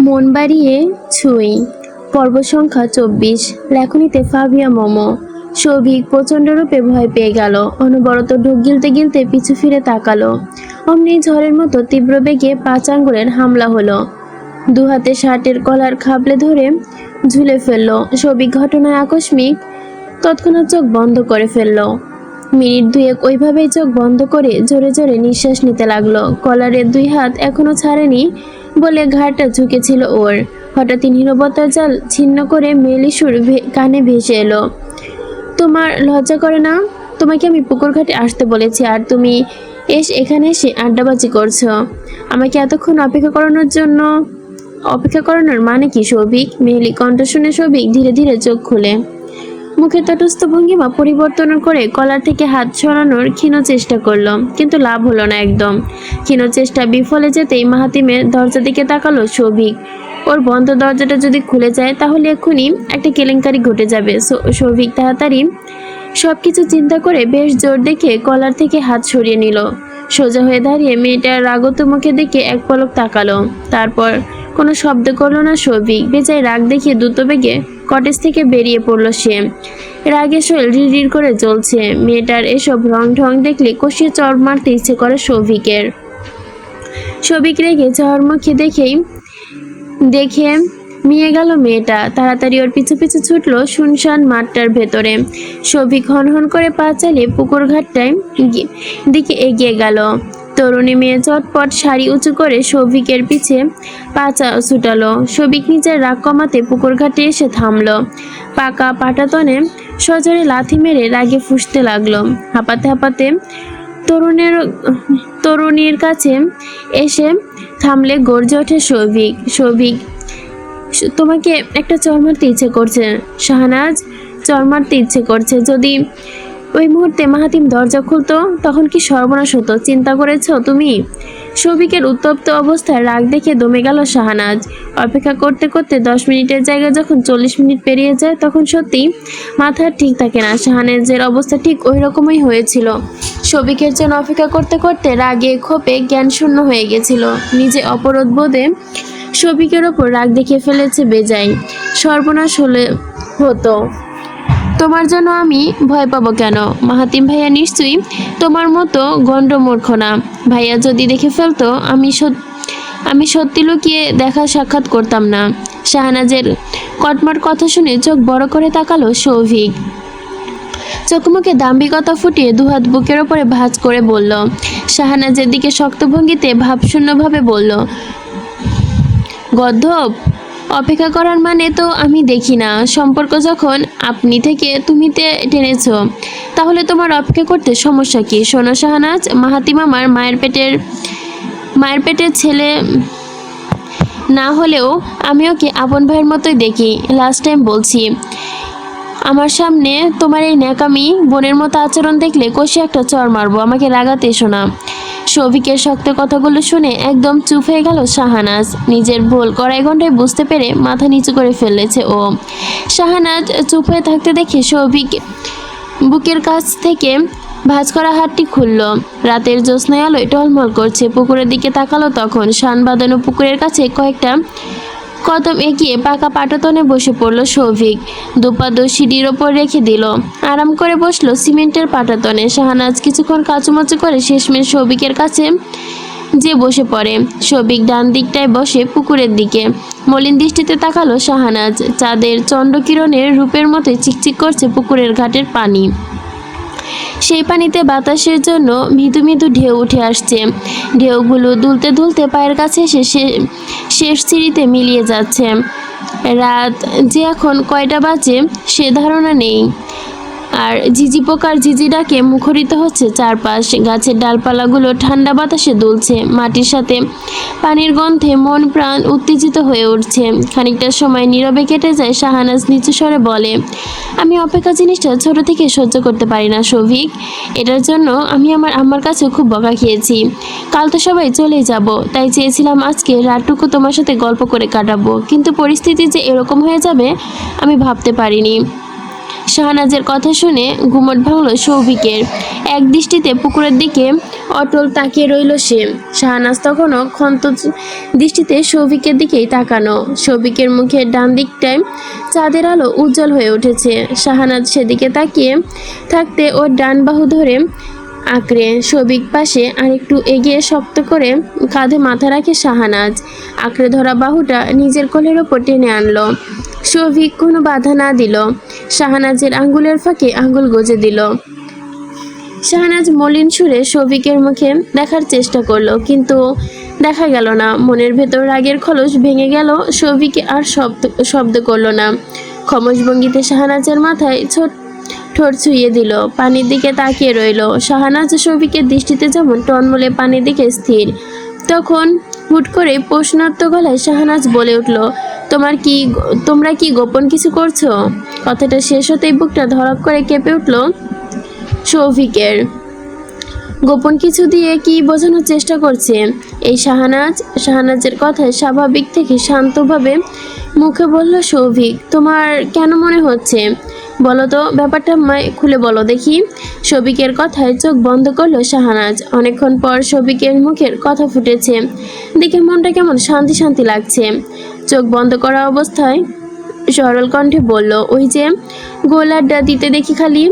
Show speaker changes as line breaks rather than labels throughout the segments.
মন বাড়িয়ে ছুঁই। পর্ব সংখ্যা চব্বিশ। লেখনীতে ফাবিয়া মোমো। সৌভিক প্রচণ্ড রূপে ভয় পেয়ে গেল। অনবরত ঢোক গিলতে গিলতে পিছু ফিরে তাকালো। অমনি ঝড়ের মতো তীব্র বেগে পাঁচ আঙ্গুলের হামলা হলো। দু হাতে শার্টের কলার খাবলে ধরে ঝুলে ফেলল। সৌভিক ঘটনায় আকস্মিক তৎক্ষণাৎ চোখ বন্ধ করে ফেলল। মিনিট দুয়েক ওইভাবেই চোখ বন্ধ করে জোরে জোরে নিঃশ্বাস নিতে লাগল। কলারের দুই হাত এখনও ছাড়েনি বলে ঘাড়টা ঝুঁকেছিল ওর। হঠাৎই নীরবতার জাল ছিন্ন করে মেলি সুর ভে- কানে ভেসে এলো। তোমার লজ্জা করে না? তোমাকে আমি পুকুর ঘাটে আসতে বলেছি আর তুমি এস এখানে এসে আড্ডাবাজি করছ। আমাকে এতক্ষণ অপেক্ষা করানোর জন্য অপেক্ষা করানোর মানে কি, সৌভিক? মেহেলি কণ্ঠ শুনে সৌভিক ধীরে ধীরে চোখ খুলে। মুখে তটস্থ ভঙ্গিমা পরিবর্তন করে কলার থেকে হাত সরানোর ক্ষীণ চেষ্টা করল, কিন্তু লাভ হলো না একদম। ক্ষীণ চেষ্টা বিফলে যেতেই মাহাতিমের দরজা দিকে তাকালো সৌভিক। ওর বন্ধ দরজাটা যদি খুলে যায়, তাহলে এক্ষুনি একটা কেলেঙ্কারি ঘটে যাবে। সৌভিক তাড়াতাড়ি সব কিছু চিন্তা করে বেশ জোর দেখে কলার থেকে হাত সরিয়ে নিল। সোজা হয়ে দাঁড়িয়ে মেয়েটার রাগত মুখে দেখে এক পলক তাকালো। তারপর কোনো শব্দ করল না সৌভিক। বেজায় রাগ দেখিয়ে দ্রুত বেগে কটেজ থেকে বেরিয়ে পড়ল সে। রাগে শৈল রিড় করে চলছে মেয়েটার এসব রং ঢং দেখলে কষিয়ে চর মারতে ইচ্ছে করে সৌভিকের সৌভিক রেগে চর মুখে দেখেই, দেখে মিয়ে গেল মেয়েটা। তাড়াতাড়ি ওর পিছু পিছু ছুটলো শুনশান মাঠটার ভেতরে। সৌভিক হন হন করে পা চালিয়ে পুকুর ঘাটটায় দিকে এগিয়ে গেল। তরুণী মেয়ে চটপট শাড়ি উঁচু করে সৌভিকের পিছে পাচা ছুটালো। সৌভিক নিজের রাগ কমাতে পুকুর ঘাটে এসে থামল। পাকা পাটাতনে সজোরে লাথি মেরে রাগে ফুসতে লাগল। হাঁপাতে হাঁপাতে তরুণের, তরুণীর কাছে এসে থামলে গর্জে ওঠে সৌভিক। সৌভিক, তোমাকে একটা চর মারতে ইচ্ছে করছে। শাহনাজ, চর মারতে ইচ্ছে করছে। যদি ওই মুহূর্তে মাহাতিম দরজা খুলতো, তখন কি সর্বনাশ হতো? চিন্তা করেছ তুমি? সৌভিকের উত্তপ্ত অবস্থায় রাগ দেখে দমে গেল শাহানাজ। অপেক্ষা করতে করতে দশ মিনিটের জায়গায় যখন চল্লিশ মিনিট পেরিয়ে যায়, তখন সত্যি মাথা ঠিক থাকে না। শাহানাজের অবস্থা ঠিক ওই রকমই হয়েছিল। সৌভিকের জন্য অপেক্ষা করতে করতে রাগে, ক্ষোভে জ্ঞান শূন্য হয়ে গেছিল। নিজে অপরাধ বোধে সবিকের ওপর রাগ দেখিয়ে ফেলেছে বেজাই সর্বনাশ হলে হতো। তোমার জন্য আমি ভয় পাবো কেন? মাহাতিম ভাইয়া নিশ্চয়ই তোমার মতো গণ্ডমূর্খ না। ভাইয়া যদি দেখে ফেলতো, আমি আমি সত্যি লুকিয়ে দেখা সাক্ষাৎ করতাম না। শাহনাজের কটমার কথা শুনে চোখ বড় করে তাকালো সৌভিক। চোখমুখে দাম্ভিকতা ফুটিয়ে দুহাত বুকের ওপরে ভাঁজ করে বলল, শাহনাজের দিকে শক্ত ভঙ্গিতে ভাবশূন্যভাবে বলল গদ্ধব অপেক্ষা করার মানে তো আমি দেখি না। সম্পর্ক যখন আপনি থেকে তুমিতে টেনেছ, তাহলে তোমার অপেক্ষা করতে সমস্যা কি? সোনা শাহনাজ মাহাতিমামার মায়ের পেটের মায়ের পেটের ছেলে না হলেও আমি ওকে আপন ভাইয়ের মতোই দেখি? লাস্ট টাইম বলছি আমার সামনে তোমার এই ন্যাকামি বোনের মতো আচরণ দেখলে কষে একটা চর মারবো। আমাকে রাগাতে এসো না। সৌভিকের শক্ত কথাগুলো শুনে একদম চুপ হয়ে গেল শাহানাজ। নিজের ভুল কড়াই ঘন্টায় বুঝতে পেরে মাথা নিচু করে ফেলেছে ও। শাহানাজ চুপ হয়ে থাকতে দেখে সৌভিক বুকের কাছ থেকে ভাঁজ করা হাতটি খুলল। রাতের জ্যোৎস্নায় আলোয় টলমল করছে। পুকুরের দিকে তাকালো তখন। শান বাঁধানো পুকুরের কাছে কয়েকটা কদম এগিয়ে পাকা পাটাতনে বসে পড়ল সৌভিক দুপা দু সিঁড়ির ওপর রেখে দিল। আরাম করে বসল সিমেন্টের পাটাতনে। শাহানাজ কিছুক্ষণ কাচুমাচু করে শেষমেশ সৌভিকের কাছে যে বসে পড়ে। সৌভিক ডান দিকটায় বসে পুকুরের দিকে। মলিন দৃষ্টিতে তাকালো শাহানাজ। চাঁদের চন্দ্রকিরণের রূপের মতোই চিকচিক করছে পুকুরের ঘাটের পানি। সেই পানিতে বাতাসের জন্য মৃদু মৃদু ঢেউ উঠে আসছে। ঢেউগুলো দুলতে দুলতে পায়ের কাছে এসে শেষ সিঁড়িতে মিলিয়ে যাচ্ছে। রাত যে এখন কয়টা বাজে সে ধারণা নেই। আর ঝিঝি পোকার ঝিঝি ডাকে মুখরিত হচ্ছে চারপাশ। গাছের ডালপালাগুলো ঠান্ডা বাতাসে দুলছে। মাটির সাথে পানির গন্ধে মন প্রাণ উত্তেজিত হয়ে উঠছে। খানিকটা সময় নীরবে কেটে যায় শাহানাজ নিচু স্বরে বলে, আমি অপেক্ষা জিনিসটা ছোট থেকে সহ্য করতে পারি না সৌভিক এটার জন্য আমি আমার আম্মার কাছে খুব বকা খেয়েছি। কাল তো সবাই চলে যাব। তাই চেয়েছিলাম আজকে রাতটুকু তোমার সাথে গল্প করে কাটাবো। কিন্তু পরিস্থিতি যে এরকম হয়ে যাবে, আমি ভাবতে পারিনি। শাহনাজের কথা শুনে ঘুমট ভাঙল সৌভিকের। এক দৃষ্টিতে পুকুরের দিকে অটল তাকিয়ে রইল সে। শাহনাজ তখনও ক্ষন্ত দৃষ্টিতে সৌভিকের দিকেই তাকানো। সৌভিকের মুখের ডান দিকটায় চাঁদের আলো উজ্জ্বল হয়ে উঠেছে। শাহনাজ সেদিকে তাকিয়ে থাকতে ওর ডান বাহু ধরে আঁকড়ে। সবিক পাশে আরেকটু এগিয়ে শক্ত করে কাঁধে মাথা রাখে শাহানাজ। আঁকড়ে ধরা বাহুটা নিজের কোলের ওপর টেনে আনলো। সৌভিক কোনো বাধা না দিল। শাহানাজের আঙ্গুলের ফাঁকে আঙ্গুল গজে দিল। শাহনাজ মলিন সুরে সৌভিকের মুখে দেখার চেষ্টা করল, কিন্তু দেখা গেল না। মনের ভেতর রাগের খলস ভেঙে গেল সৌভিকে আর শব্দ শব্দ করল না। খমস ভঙ্গিতে শাহনাজের মাথায় ছোট ঠোঁট ছুঁয়ে দিল, পানির দিকে তাকিয়ে রইল। শাহানাজ সৌভিকের দৃষ্টিতে যেমন টনমলে পানির দিকে স্থির, তখন হুট করে প্রশ্নাত্ম গলায় শাহানাজ বলে উঠল, তোমার কি তোমরা কি গোপন কিছু করছ? কথাটা শেষ হতেই বুকটা ধরক করে কেঁপে উঠল সৌভিকের। গোপন কিছু দিয়ে কি বোঝানোর চেষ্টা করছে? এই শাহানাজ, শাহানাজের কথায় স্বাভাবিক থেকে শান্তভাবে মুখে বলল, সৌভিক, তোমার কেন মনে হচ্ছে? বলো তো ব্যাপারটা আমায় খুলে বলো দেখি। সৌভিকের কথায় চোখ বন্ধ করল শাহানাজ। অনেকক্ষণ পর সৌভিকের মুখের কথা ফুটেছে। দেখে মনটা কেমন শান্তি শান্তি লাগছে। চোখ বন্ধ করা অবস্থায় সরল কণ্ঠে বলল, ওই যে গোলাড্ডা দিতে দেখি খালি?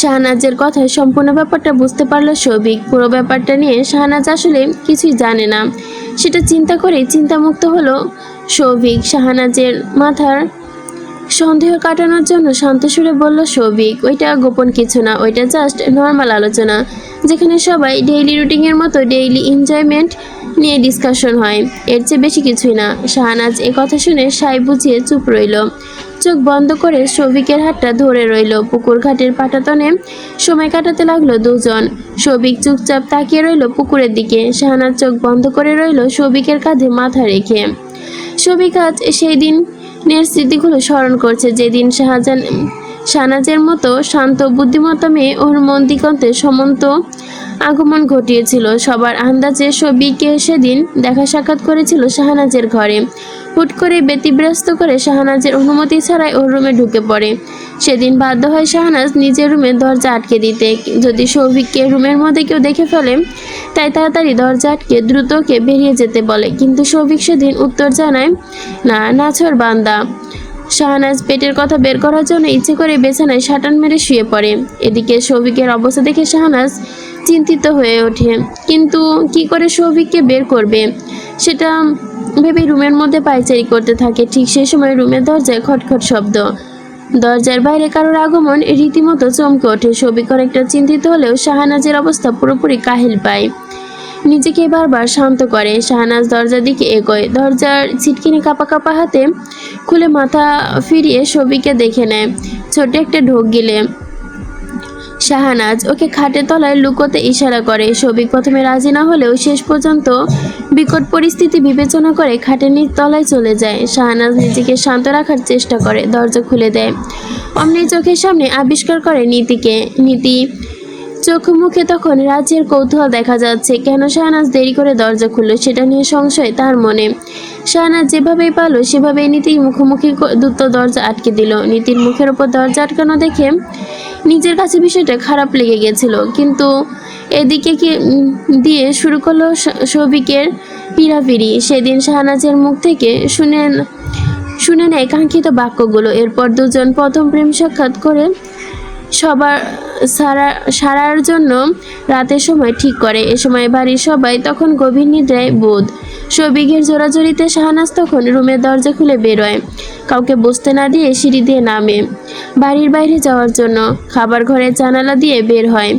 শাহনাজের কথায় সম্পূর্ণ ব্যাপারটা বুঝতে পারল সৌভিক পুরো ব্যাপারটা নিয়ে শাহনাজ আসলে কিছুই জানে না। সেটা চিন্তা করে চিন্তামুক্ত হলো সৌভিক শাহনাজের মাথার সন্দেহ কাটানোর জন্য শান্ত সুরে বলল, সৌভিক, ওইটা গোপন কিছু না, ওইটা জাস্ট নর্মাল আলোচনা, যেখানে সবাই ডেইলি রুটিনের মতো ডেইলি এনজয়মেন্ট নিয়ে ডিসকাশন হয়। এর চেয়ে বেশি কিছুই না। শাহনাজ এ কথা শুনে সাই বুঝিয়ে চুপ রইল। চোখ বন্ধ করে সৌভিকের হাতটা ধরে রইল। পুকুর ঘাটের পাটাতনে সময় কাটাতে লাগল দুজন। সৌভিক চুপচাপ তাকিয়ে রইল পুকুরের দিকে। শাহনাজ চোখ বন্ধ করে রইল সৌভিকের কাঁধে মাথা রেখে। সৌভিক কাজ সেই দিন নের স্মৃতিগুলো স্মরণ করছে। যেদিন শাহজাহান শাহনাজের মতো শান্ত, বুদ্ধিমত্তা মেয়ে ওর মন দিগন্তে সমন্ত আগমন ঘটিয়েছিল। সবার আন্দাজে সবিকে সেদিন দেখা সাক্ষাৎ করেছিল শাহনাজের ঘরে। হুট করে ব্যতিব্যস্ত করে শাহনাজের অনুমতি ছাড়াই ওর রুমে ঢুকে পড়ে। সেদিন বাধ্য হয় শাহনাজ নিজের রুমে দরজা আটকে দিতে। যদি সৌভিককে রুমের মধ্যে কেউ দেখে ফেলে, তাই তাড়াতাড়ি দরজা আটকে দ্রুতকে বেরিয়ে যেতে বলে। কিন্তু সৌভিক সেদিন উত্তর জানায়, না, নাছর বান্দা। শাহনাজ পেটের কথা বের করার জন্য ইচ্ছে করে বেছানায় সাটান মেরে শুয়ে পড়ে। এদিকে সৌভিকের অবস্থা দেখে শাহনাজ চিন্তিত হয়ে ওঠে। কিন্তু কি করে সৌভিককে বের করবে? সেটা ভেবে রুমের মধ্যে পায়চারি করতে থাকে। ঠিক সেই সময় রুমের দরজায় খটখট শব্দ। দরজার বাইরে কারোর আগমন রীতিমতো চমকে ওঠে। সৌভিক অনেকটা চিন্তিত হলেও শাহনাজের অবস্থা পুরোপুরি কাহিল পায়। নিজেকে বারবার শান্ত করে। শাহনাজ দরজার দিকে এগোয়। দরজার ছিটকিনি কাপা কাপা হাতে খুলে মাথা ফিরিয়ে সবিকে দেখে নেয়। ছোট একটা ঢোক গিলে। শাহানাজ ওকে খাটের তলায় লুকোতে ইশারা করে। সবিক প্রথমে রাজি না হলেও শেষ পর্যন্ত বিকট পরিস্থিতি বিবেচনা করে খাটের নিচ তলায় চলে যায়। শাহানাজ নিজেকে শান্ত রাখার চেষ্টা করে, দরজা খুলে দেয়। অমনি চোখের সামনে আবিষ্কার করে নীতিকে। নীতি চোখ মুখে তখন রাজ্যের কৌতূহল দেখা যাচ্ছে। কেন শাহনাজ দেরি করে দরজা খুললো সেটা নিয়ে সংশয় তার মনে। শাহনাজ যেভাবেই পালো সেভাবেই নীতির মুখোমুখি দ্রুত দরজা আটকে দিল। নীতির মুখের ওপর দরজা আটকানো দেখে নিজের কাছে বিষয়টা খারাপ লেগে গেছিল। কিন্তু এদিকে দিয়ে শুরু করল স- সৌভিকের পিড়াপিড়ি। সেদিন শাহনাজের মুখ থেকে শুনে শুনে নেয় কাঙ্ক্ষিত বাক্যগুলো। এরপর দুজন প্রথম প্রেম সাক্ষাৎ করে সবার সারা, সারার জন্য রাতের সময় ঠিক করে। এ সময় বাড়ির সবাই তখন গভীর নিদ্রায় বোধ। সবিঘের জোরাজোরিতে শাহনাজ তখন রুমের দরজা খুলে বেরোয়। কাউকে বসতে না দিয়ে সিঁড়ি দিয়ে নামে। বাড়ির বাইরে যাওয়ার জন্য খাবার ঘরের জানালা দিয়ে বের হয়।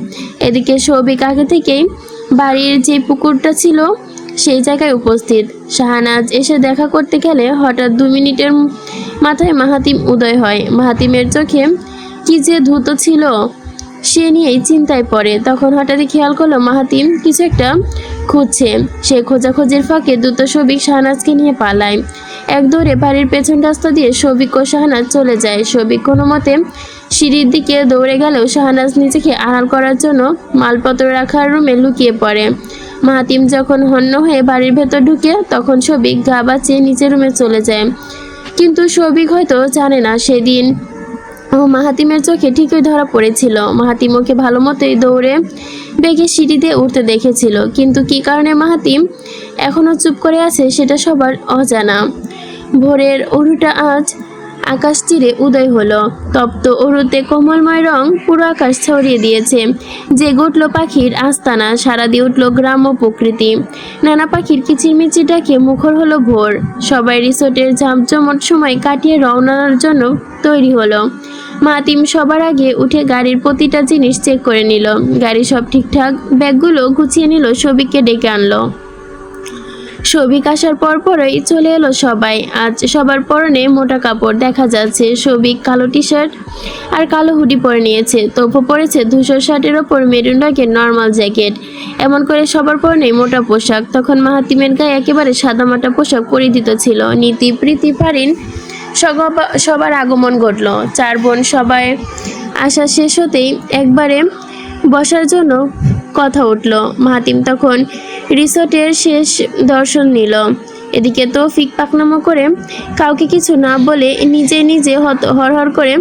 এদিকে সৌভিক আগে থেকেই বাড়ির যে পুকুরটা ছিল, সেই জায়গায় উপস্থিত। শাহানাজ এসে দেখা করতে গেলে হঠাৎ দু মিনিটের মাথায় মাহাতিম উদয় হয়। মাহাতিমের চোখে কি যে ধূত ছিল, সে নিয়েই চিন্তায় পড়ে। তখন হঠাৎই খেয়াল করল মাহাতিম কিছু একটা খুঁজছে। সে খোঁজাখুঁজির ফাঁকে দ্রুত সবিক শাহনাজকে নিয়ে পালায়। এক দৌড়ে বাড়ির পেছন রাস্তা দিয়ে সবিক ও শাহনাজ চলে যায়। সবিক কোনো মতে সিঁড়ির দিকে দৌড়ে গেলেও শাহনাজ নিজেকে আড়াল করার জন্য মালপত্র রাখার রুমে লুকিয়ে পড়ে। মাহাতিম যখন হন্য হয়ে বাড়ির ভেতর ঢুকে, তখন সবিক গা বাঁচিয়ে নিচের রুমে চলে যায়। কিন্তু সবিক হয়তো জানে না, সেদিন মাহাতিমের চোখে ঠিকই ধরা পড়েছিল। মাহাতিম ওকে ভালো মতোই দৌড়ে বেগে সিঁড়ি দিয়ে উঠতে দেখেছিল। কিন্তু কি কারণে মাহাতিম এখনও চুপ করে আছে সেটা সবার অজানা। ভোরের অরুটা আজ আকাশ চিরে উদয় হলো। তপ্ত অরুতে কোমলময় রং পুরো আকাশ ছড়িয়ে দিয়েছে। যে উঠল পাখির আস্তানা সারা দিয়ে উঠল গ্রাম্য প্রকৃতি। নানা পাখির কিচিরমিচির ডাকে মুখর হলো ভোর। সবাই রিসোর্টের ঝাঁপজমট সময় কাটিয়ে রওনার জন্য তৈরি হলো। মাতিম সবার আগে উঠে গাড়ির প্রতিটা জিনিস চেক করে নিল। গাড়ি সব ঠিকঠাক, ব্যাগগুলো গুছিয়ে নিল সবিককে ডেকে আনলো। সবিক আসার পর পরই চলে এলো সবাই। আজ সবার পরনে মোটা কাপড় দেখা যাচ্ছে। সবিক কালো টি শার্ট আর কালো হুডি পরে নিয়েছে। তবু পরেছে ধূসর শার্টের ওপর মেরুন রঙের নর্মাল জ্যাকেট এমন করে সবার পরনে মোটা পোশাক। তখন মাহাতিমের গায়ে একেবারে সাদামাটা পোশাক পরিহিত ছিল। নীতি, প্রীতি পারিন সবার আগমন ঘটলো। চার বোন সবাই আসা শেষ হতেই একবারে বসার জন্য কথা উঠল। মাহাতিম তখন রিসোর্টের শেষ দর্শন নিল। এদিকে তৌফিক পাকনামো করে কাউকে কিছু না বলে নিজে নিজে হত- হরহর করে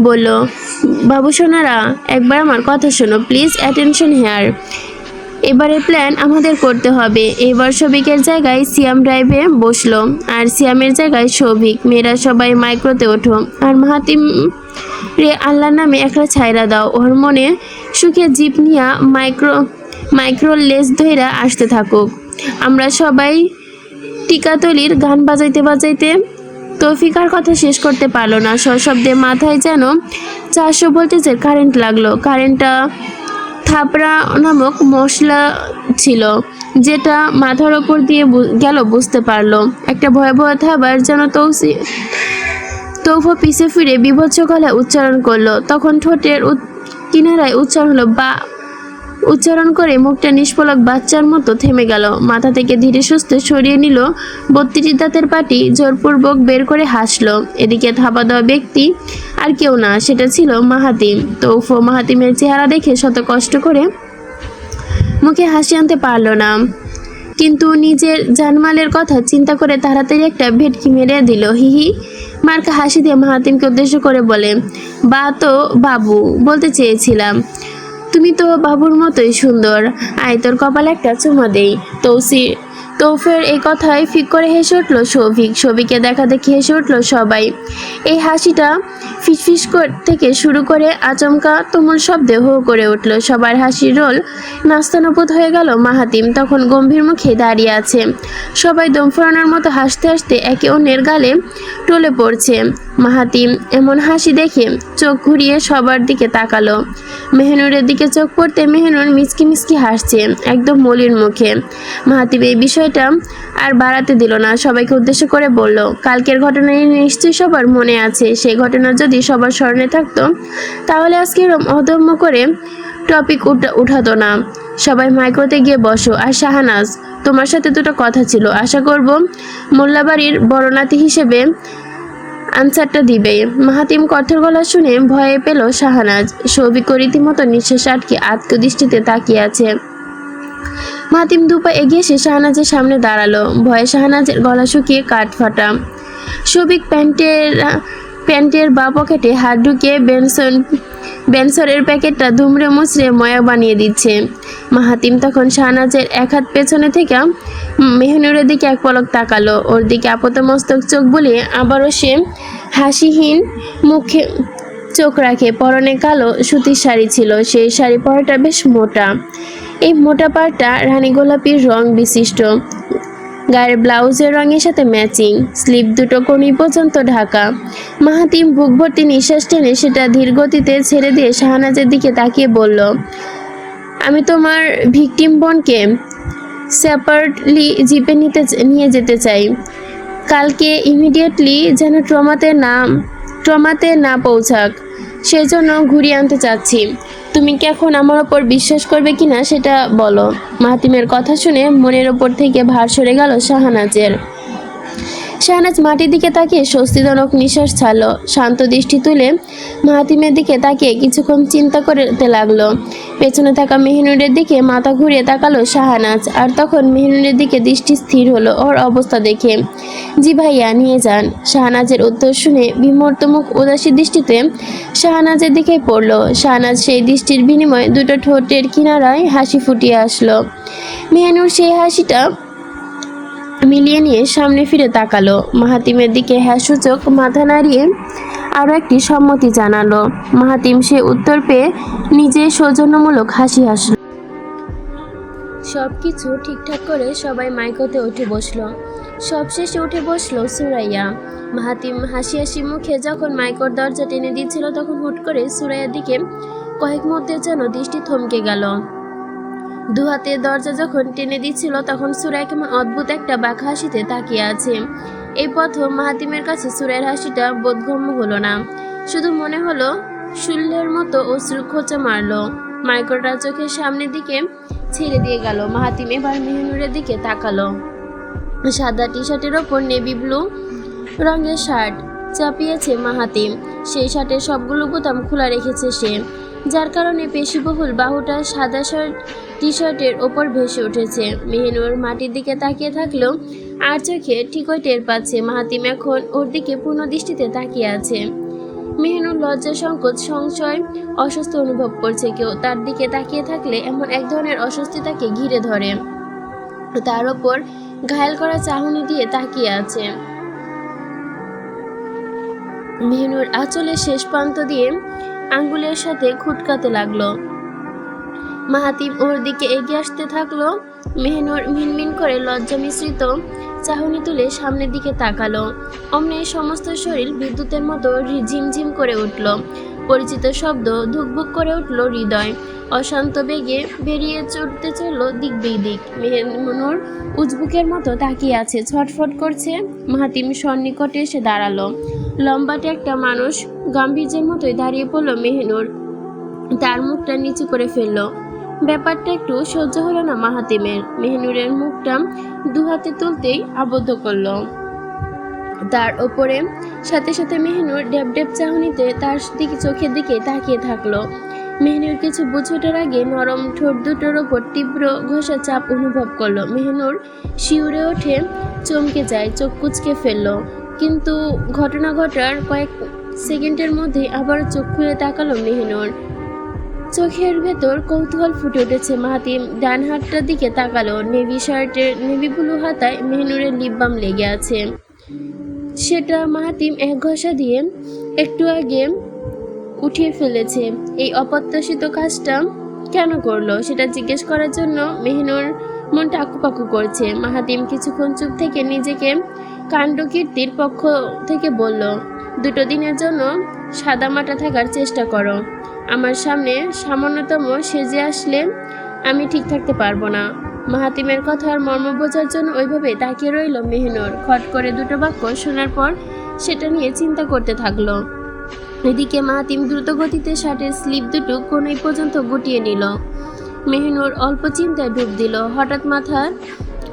বলল, বাবু সোনারা, একবার আমার কথা শোনো প্লিজ অ্যাটেনশন হেয়ার এবারে প্ল্যান আমাদের করতে হবে। এবার সবিকের জায়গায় সিয়াম ড্রাইভে বসল। আর সিয়ামের জায়গায় সৌভিক মেয়েরা সবাই মাইক্রোতে ওঠো। আর মাহাতিম রে আল্লাহর নামে একটা ছাইরা দাও। ওর মনে সুখে জিপ নিয়া মাইক্রো মাইক্রো লেস ধইরা আসতে থাকুক। আমরা সবাই টিকাতলির গান বাজাইতে বাজাইতে তৌফিকার কথা শেষ করতে পারল না। সশব্দে মাথায় যেন চারশো ভোল্টেজের কারেন্ট লাগল। কারেন্টটা থাপড়া নামক মশলা ছিল, যেটা মাথার ওপর দিয়ে গেল, বুঝতে পারল। একটা ভয়াবহ থাবার যেন তৌসি, তৌফ পিছে ফিরে বিভৎস গলায় উচ্চারণ করল। তখন ঠোঁটের কিনারায় উচ্চারণ হলো, বা উচ্চারণ করে মুখটা নিষ্পলক বাচ্চার মতো থেমে গেল। মাথা থেকে ধীরে সুস্থে সরিয়ে নিল। বত্রিশ দাঁতের পাটি জোরপূর্বক বের করে হাসলো। এদিকে থাবা দেওয়া ব্যক্তি আর কেউ না, সেটা ছিল মাহাতিম। তৌফ মাহাতিমের চেহারা দেখে শত কষ্ট করে মুখে হাসি আনতে পারল না। কিন্তু নিজের জানমালের কথা চিন্তা করে তাড়াতাড়ি একটা ভেটকি মেরে দিল। হিহি মার্কা হাসি দিয়ে মাহাতিমকে উদ্দেশ্য করে বলে, বা তো বাবু, বলতে চেয়েছিলাম। তুমি তো বাবুর মতোই সুন্দর। আয়, তোর কপালে একটা চুমা দেই। তৌসি তৌফের এই কথায় ফিক করে হেসে উঠল সৌভিক সৌভিককে দেখা দেখে হেসে উঠল সবাই। এই হাসিটা ফিসফিস থেকে শুরু করে আচমকা তুমুল শব্দে হো করে উঠল। সবার হাসির রোল নাস্তানুপুত হয়ে গেল মাহাতিম। তখন গম্ভীর মুখে দাঁড়িয়ে আছে। সবাই দম ফোরানোর মতো হাসতে হাসতে একে অন্যের গালে টলে পড়ছে। মাহাতিম এমন হাসি দেখে চোখ ঘুরিয়ে সবার দিকে তাকালো। মেহনুরের দিকে চোখ পড়তে মেহনুর মিচকি মিচকি হাসছে, একদম মলির মুখে। মাহাতিব এই বিষয়টা আর বাড়াতে দিল না, সবাইকে উদ্দেশ্য করে বলল, কালকের ঘটনা নিশ্চয়ই সবার মনে আছে, সেই ঘটনা যদি সবার স্মরণে থাকতো, তাহলে আজকে অদম্য করে টপিক উঠা, উঠাতো না। সবাই মাইক্রোতে গিয়ে বসো। আর শাহানাজ, তোমার সাথে দুটো কথা ছিল। আশা করব, মোল্লাবাড়ির বড়নাতি হিসেবে আনসারটা দিবে। মাহাতিম কঠোর গলা শুনে ভয়ে পেল শাহানাজ। সৌভিক রীতিমতো নিঃশ্বাস আটকে আত্ম দৃষ্টিতে তাকিয়ে আছে। মাহাতিম দুপা এগিয়ে এসে শাহানাজের সামনে দাঁড়াল। ভয়ে শাহানাজের গলা শুকিয়ে কাঠ ফাটা। সবিক প্যান্টের প্যান্টের বা পকেটে হাত ঢুকিয়ে বেনসন, বেনসরের প্যাকেটটা ধুমড়ে মুচড়ে ময়া বানিয়ে দিচ্ছে। মাহাতিম তখন শাহনাজের এক হাত পেছনে থেকে মেহনুরের দিকে এক পলক তাকালো। ওর দিকে আপাতমস্তক চোখ বুলিয়ে আবারও সে হাসিহীন মুখে চোখ রাখে। পরনে কালো সুতির শাড়ি ছিল। সেই শাড়ি পরাটা বেশ মোটা। এই মোটা পাড়টা রানী গোলাপির রং বিশিষ্ট। গায়ের ব্লাউজের রঙের সাথে ম্যাচিং, স্লিপ দুটো কনি পর্যন্ত ঢাকা। মাহাতিম বুক ভর্তি নিঃশ্বাস টেনে সেটা ধীর গতিতে ছেড়ে দিয়ে শাহনাজের দিকে তাকিয়ে বলল, আমি তোমার ভিকটিম বোনকে সেপারেটলি জিপে নিতে নিয়ে যেতে চাই। কালকে ইমিডিয়েটলি যেন ট্রমাতে না ট্রমাতে না পৌঁছাক, সেজন্য ঘুরিয়ে আনতে চাচ্ছি। তুমি কি এখন আমার ওপর বিশ্বাস করবে কিনা সেটা বলো। মাহাতিমের কথা শুনে মনের ওপর থেকে ভার সরে গেল শাহানাজের। শাহনাজ মাটির দিকে তাকিয়ে স্বস্তিজনক নিঃশ্বাস ছাড়ল। শান্ত দৃষ্টি তুলে মাহাতিমের দিকে তাকিয়ে কিছুক্ষণ চিন্তা করতে লাগল। পেছনে থাকা মেহিনুরের দিকে মাথা ঘুরিয়ে তাকালো শাহানাজ, আর তখন মেহিনুরের দিকে দৃষ্টি স্থির হলো ওর অবস্থা দেখে। জি ভাইয়া, নিয়ে যান। শাহনাজের উত্তর শুনে বিমর্ত মুখ উদাসী দৃষ্টিতে শাহনাজের দিকে পড়ল। শাহনাজ সেই দৃষ্টির বিনিময়ে দুটো ঠোঁটের কিনারায় হাসি ফুটিয়ে আসলো। মেহনুর সেই হাসিটা মিলিয়ে নিয়ে সামনে ফিরে তাকালো। মাহাতিমের দিকে হ্যাঁ সূচক মাথা নাড়িয়ে আরও একটি সম্মতি জানালো। মাহাতিম সে উত্তর পেয়ে নিজে সৌজন্যমূলক হাসি হাসল। সব কিছু ঠিকঠাক করে সবাই মাইকোতে উঠে বসল। সবশেষে উঠে বসল সুরাইয়া। মাহাতিম হাসি হাসি মুখে যখন মাইকোর দরজা টেনে দিচ্ছিল, তখন হুট করে সুরাইয়ার দিকে কয়েক মুহূর্তে যেন দৃষ্টি থমকে গেল। দু হাতে দরজা যখন টেনে দিচ্ছিল, তখন সুরাই কেমন অদ্ভুত একটা বাঁকা হাসিতে তাকিয়ে আছে। এই প্রথম মাহাতিমের কাছে সুরাইয়ের হাসিটা বোধগম্য হলো না। শুধু মনে হলো শুল্যের মতো অশ্রু খোঁচা মারলো। মাইক্রোটা চোখের সামনের দিকে ছেড়ে দিয়ে গেল। মাহাতিম এবার মেহনুরের দিকে তাকালো। সাদা টি শার্টের ওপর নেভি ব্লু রঙের শার্ট চাপিয়েছে মাহাতিম। সেই শার্টের সবগুলো বোতাম খোলা রেখেছে সে। যার কারণে পেশিবহুল বাহুটা সাদা শার্ট টি শার্টের ওপর ভেসে উঠেছে। মেহনুর মাটির দিকে তাকিয়ে থাকলেও আর চোখে ঠিকই টের পাচ্ছে। মাহাতিম এখন ওর দিকে পূর্ণ দৃষ্টিতে তাকিয়ে আছে। মেহনুর লজ্জা সংকোচ, সংশয় অসুস্থ অনুভব করছে কেউ। তার দিকে তাকিয়ে থাকলে এমন এক ধরনের অস্বস্তি তাকে ঘিরে ধরে। তার ওপর ঘায়াল করা চাহনি দিয়ে তাকিয়ে আছে। মেহনুর আঁচলের শেষ প্রান্ত দিয়ে আঙ্গুলের সাথে খুটকাতে লাগল। মাহাতিম ওর দিকে এগিয়ে আসতে থাকল। মেহনুর মিনমিন করে লজ্জা মিশ্রিত চাহনি তুলে সামনের দিকে তাকালো। অমনি সমস্ত শরীর বিদ্যুতের মতো ঝিমঝিম করে উঠল। পরিচিত শব্দ ধুকভুক করে উঠল হৃদয়। অশান্ত বেগে বেরিয়ে চড়তে চলল দিক বিদিক। মেহনুর উজবুকের মতো তাকিয়ে আছে, ছটফট করছে। মাহাতিম সন্নিকটে এসে দাঁড়াল। লম্বাটে একটা মানুষ গাম্ভীর্যের মতোই দাঁড়িয়ে পড়ল মেহনুর। তার মুখটা নিচু করে ফেলল। ব্যাপারটা একটু সহ্য হলো না মাহাতিমের। মেহনুরের মুখটা দু হাতে তুলতেই আবদ্ধ করল। তার ওপরে সাথে সাথে মেহনুর ড্যাব ড্যাব চাহনিতে তার দিকে চোখের দিকে তাকিয়ে থাকল। মেহনুর কিছু বুঝোটার আগে নরম ঠোঁট দুটোর ওপর তীব্র ঘষা চাপ অনুভব করল। মেহনুর শিউরে ওঠে চমকে যায়, চোখ কুচকে ফেলল। কিন্তু ঘটনা ঘটার কয়েক সেকেন্ডের মধ্যে আবার চোখ খুলে তাকালো মেহনুর। চোখের ভেতর কৌতূহল ফুটে উঠেছে মাহাতিম ডান হাতটার দিকে তাকালো, নেভি শার্টের নেভি ব্লু হাতায় মেহনুরের লিপ বাম লেগে আছে। সেটা মাহাতিম এক ঘষা দিয়ে একটু আগে উঠিয়ে ফেলেছে। এই অপ্রত্যাশিত কাজটা কেন করল সেটা জিজ্ঞেস করার জন্য মেহনুর মনটা আকুপাকু করছে। মাহাতিম কিছুক্ষণ চুপ থেকে নিজেকে কাণ্ডকীর্তির পক্ষ থেকে বলল, দুটো দিনের জন্য সাদামাটা থাকার চেষ্টা করো। আমার সামনে সামান্যতম সেজে আসলে আমি ঠিক থাকতে পারব না মাহাতিমের কথার মর্ম বোঝার জন্য ওইভাবে তাকিয়ে রইল মেহনুর। খট করে দুটো বাক্য শোনার পর সেটা নিয়ে চিন্তা করতে থাকল। এদিকে মাহাতিম দ্রুত গতিতে শার্টের স্লিপ দুটো কোনোই পর্যন্ত গুটিয়ে নিল। মেহনুর অল্প চিন্তায় ডুব দিল। হঠাৎ মাথার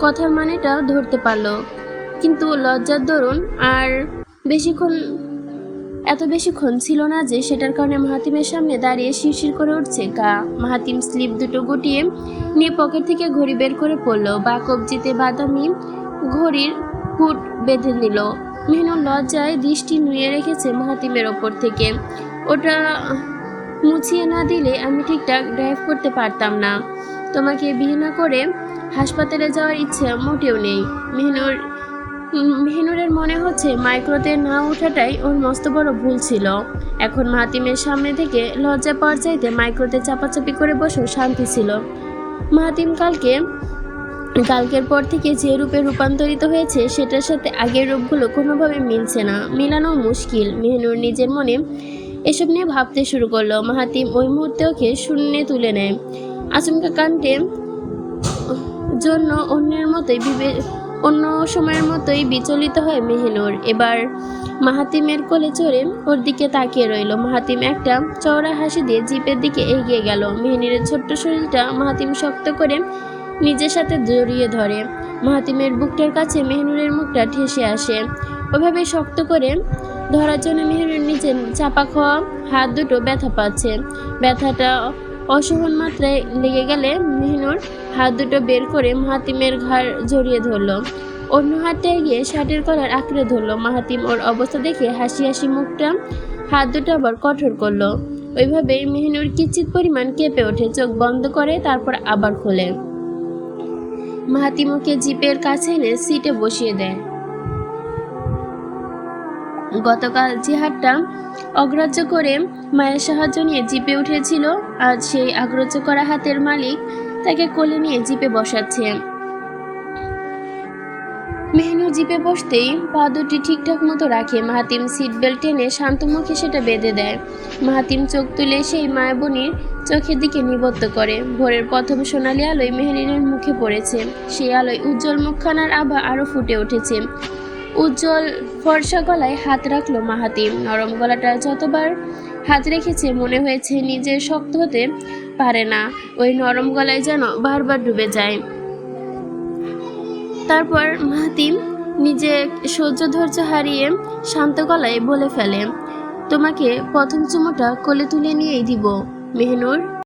কথার মানেটা ধরতে পারল। কিন্তু লজ্জার দরুন আর বেশিক্ষণ, এত বেশিক্ষণ ছিল না যে সেটার কারণে মাহাতিমের সামনে দাঁড়িয়ে শিরশির করে উঠছে। গা, মাহাতিম স্লিপ দুটো গুটিয়ে নিয়ে পকেট থেকে ঘড়ি বের করে পড়ল। বা কবজিতে বাদামি ঘড়ির হুট বেঁধে নিল। মেহনু লজ্জায় দৃষ্টি নুয়ে রেখেছে মাহাতিমের ওপর থেকে। ওটা মুছিয়ে না দিলে আমি ঠিকঠাক ড্রাইভ করতে পারতাম না। তোমাকে বিয়ে না করে হাসপাতালে যাওয়ার ইচ্ছে মোটেও নেই। মেহনুর মেহনুরের মনে হচ্ছে মাইক্রোতে না ওঠাটাই ওর মস্ত বড় ভুল ছিল। এখন মাহাতিমের সামনে থেকে লজ্জা পাওয়ার চাইতে মাইক্রোতে চাপাচাপি করে বসেও শান্তি ছিল। মাহাতিম কালকে, কালকের পর থেকে যে রূপে রূপান্তরিত হয়েছে, সেটার সাথে আগের রূপগুলো কোনোভাবে মিলছে না। মেলানো মুশকিল। মেহনুর নিজের মনে এসব নিয়ে ভাবতে শুরু করল। মাহাতিম ওই মুহূর্তে ওকে শূন্যে তুলে নেয়। আচমকা কাণ্ডে জন্য অন্যের মতোই বিবে অন্য সময়ের মতোই বিচলিত হয় মেহনুর। এবার মাহাতিমের কোলে চড়ে ওর দিকে তাকিয়ে রইল। মাহাতিম একটা চওড়া হাসি দিয়ে জিপের দিকে এগিয়ে গেল। মেহনুরের ছোট্ট শরীরটা মাহাতিম শক্ত করে নিজের সাথে জড়িয়ে ধরে। মাহাতিমের বুকটার কাছে মেহনুরের মুখটা ঠেসে আসে। ওভাবে শক্ত করে ধরার জন্য মেহনুর নিচে চাপা খাওয়া হাত দুটো ব্যথা পাচ্ছে। ব্যথাটা অসহন মাত্রায় লেগে গেলে মেহনুর হাত দুটো বের করে মাহাতিমের ঘাড় জড়িয়ে ধরলো। অন্য হাতটা গিয়ে শার্টের কলার আঁকড়ে ধরলো। মাহাতিম ওর অবস্থা দেখে হাসি হাসি মুখটা, হাত দুটো আবার কঠোর করল। ওইভাবেই মেহনুর কিঞ্চিত পরিমাণ কেঁপে ওঠে, চোখ বন্ধ করে তারপর আবার খোলে। মাহাতিম ওকে জিপের কাছে এনে সিটে বসিয়ে দেয়। গতকাল জিহাদটা অগ্রাহ্য করে মায়ের সাহায্য নিয়ে জিপে উঠেছিল। আজ সেই আগ্রহ্য করা হাতের মালিক তাকে কোলে নিয়ে জিপে বসাচ্ছে। মেহনু জিপে বসতেই পা দুটি ঠিকঠাক মতো রাখে। মাহাতিম সিট বেল্ট টেনে শান্ত মুখে সেটা বেঁধে দেয়। মাহাতিম চোখ তুলে সেই মায়াবনির চোখের দিকে নিবদ্ধ করে। ভোরের প্রথম সোনালি আলোয় মেহরিনের মুখে পড়েছে। সেই আলোয় উজ্জ্বল মুখখানার আভা আরও ফুটে উঠেছে। উজ্জ্বল ফর্সা গলায় হাত রাখল মাহাতিম নরম গলাটা যতবার হাত রেখেছে, মনে হয়েছে নিজে শক্ত হতে পারে না। ওই নরম গলায় যেন বারবার ডুবে যায়। তারপর মাহাতিম নিজে সহ্য ধৈর্য হারিয়ে শান্ত গলায় বলে ফেলে, তোমাকে প্রথম চুমোটা কোলে তুলে নিয়েই দিব, মেহনুর।